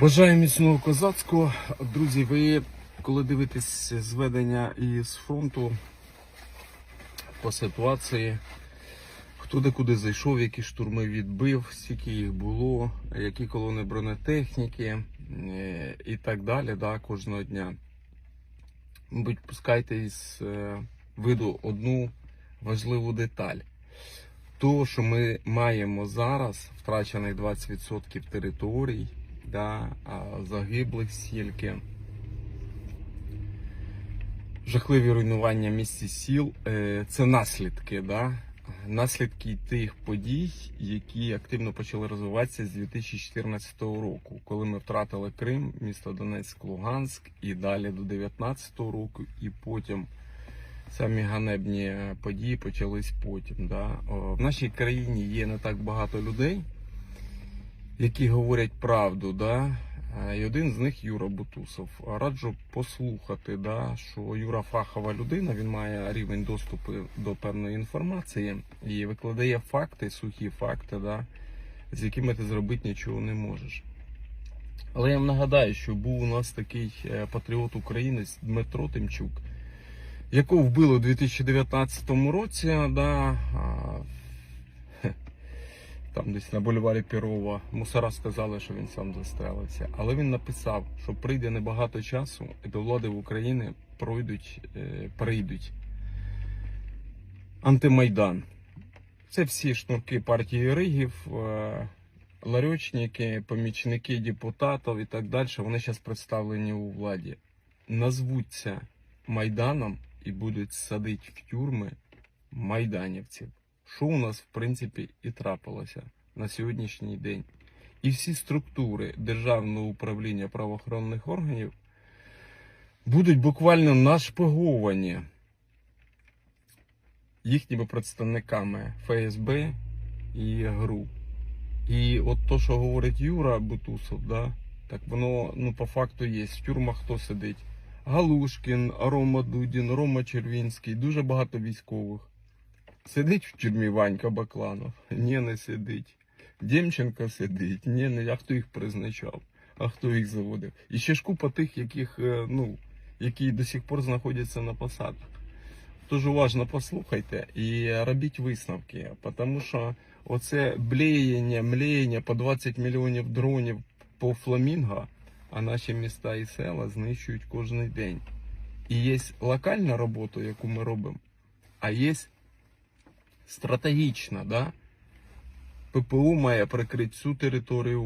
Бажаю міцного козацького. Друзі, ви коли дивитесь зведення із фронту по ситуації, хто де куди зайшов, які штурми відбив, скільки їх було, які колони бронетехніки е, і так далі, да, кожного дня. Мабуть, пускайте із е, виду одну важливу деталь. То, що ми маємо зараз, втрачених 20% територій, да, загиблих стільки, жахливі руйнування місць і сіл, е, це наслідки, да, наслідки тих подій, які активно почали розвиватися з 2014 року, коли ми втратили Крим, місто Донецьк, Луганськ і далі до 2019 року, і потім самі ганебні події почались потім. Да. В нашій країні є не так багато людей, які говорять правду. Да. Е, І один з них Юра Бутусов. Раджу послухати, да, що Юра фахова людина, він має рівень доступу до певної інформації і викладає факти, сухі факти, да, з якими ти зробити нічого не можеш. Але я вам нагадаю, що був у нас такий е, патріот українець Дмитро Тимчук, якого вбили у 2019 році, да, там десь на бульварі Пірова. Мусора сказали, що він сам застрелився. Але він написав, що прийде небагато часу, і до влади в Україні пройдуть, е, прийдуть антимайдан. Це всі шнурки партії Ригів, е, ларьочники, помічники депутатів і так далі. Вони зараз представлені у владі. Назвуться Майданом і будуть садити в тюрми майданівців. Що у нас в принципі і трапилося на сьогоднішній день. І всі структури державного управління правоохоронних органів будуть буквально нашпиговані їхніми представниками ФСБ і ГРУ. І от то, що говорить Юра Бутусов, да, так воно ну, по факту є. В тюрмах хто сидить? Галушкін, Рома Дудін, Рома Червінський, дуже багато військових. Сидить в тюрмі Ванька Бакланов? Ні, не сидить. Демченко сидить. Ні, не а хто їх призначав, а хто їх заводив. І ще ж купа тих, яких, е, ну, які до сих пор знаходяться на посадах. Тож уважно послухайте і робіть висновки, тому що оце блеєння, млеєння по 20 мільйонів дронів по фламінго, а наші міста і села знищують кожен день. І є локальна робота, яку ми робимо, а є стратегічна, да? ППУ має прикрити всю територію